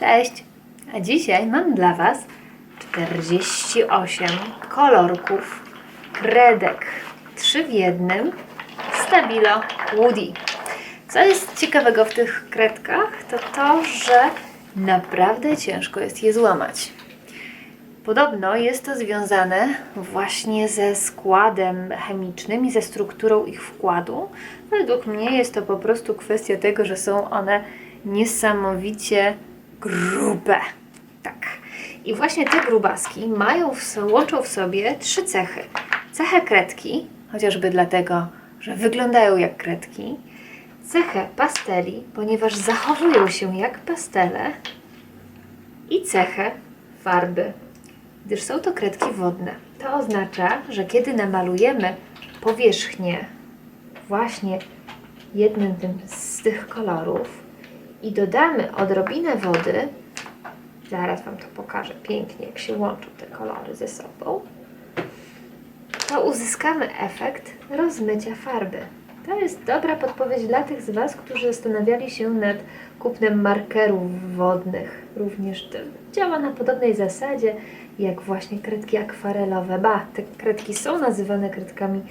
Cześć! A dzisiaj mam dla Was 48 kolorków kredek. Trzy w jednym Stabilo Woody. Co jest ciekawego w tych kredkach, to to, że naprawdę ciężko jest je złamać. Podobno jest to związane właśnie ze składem chemicznym i ze strukturą ich wkładu. Według mnie jest to po prostu kwestia tego, że są one niesamowicie grube. Tak. I właśnie te grubaski mają łączą w sobie trzy cechy. Cechę kredki, chociażby dlatego, że wyglądają jak kredki. Cechę pasteli, ponieważ zachowują się jak pastele. I cechę farby, gdyż są to kredki wodne. To oznacza, że kiedy namalujemy powierzchnię właśnie jednym z tych kolorów i dodamy odrobinę wody, zaraz Wam to pokażę pięknie, jak się łączą te kolory ze sobą, to uzyskamy efekt rozmycia farby. To jest dobra podpowiedź dla tych z Was, którzy zastanawiali się nad kupnem markerów wodnych. Również działa na podobnej zasadzie jak właśnie kredki akwarelowe. Ba, te kredki są nazywane kredkami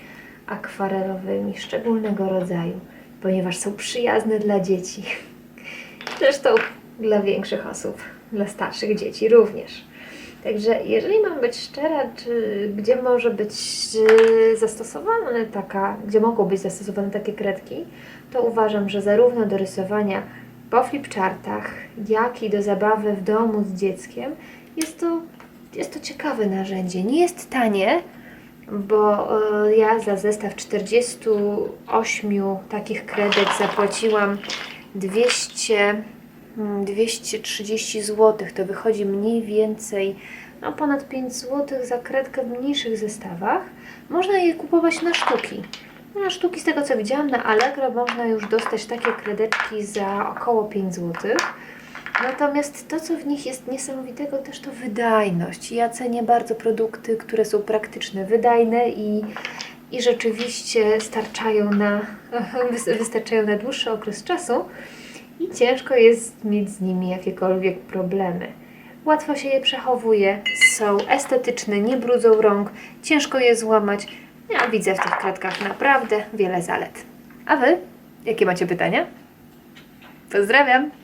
akwarelowymi szczególnego rodzaju, ponieważ są przyjazne dla dzieci. Zresztą dla większych osób, dla starszych dzieci również. Także jeżeli mam być szczera, czy gdzie może być e, zastosowane taka, gdzie mogą być zastosowane takie kredki, to uważam, że zarówno do rysowania po flipchartach, jak i do zabawy w domu z dzieckiem jest to, jest to ciekawe narzędzie. Nie jest tanie, bo e, ja za zestaw 48 takich kredek zapłaciłam 200, mm, 230 zł. To wychodzi mniej więcej no, ponad 5 zł za kredkę w mniejszych zestawach. Można je kupować na sztuki. Na sztuki, z tego co widziałam, na Allegro można już dostać takie kredeczki za około 5 zł. Natomiast to, co w nich jest niesamowitego, też to wydajność. Ja cenię bardzo produkty, które są praktyczne, wydajne i, i rzeczywiście starczają na, wys- wystarczają na dłuższy okres czasu ciężko jest mieć z nimi jakiekolwiek problemy. Łatwo się je przechowuje, są estetyczne, nie brudzą rąk, ciężko je złamać. Ja widzę w tych kredkach naprawdę wiele zalet. A Wy? Jakie macie pytania? Pozdrawiam!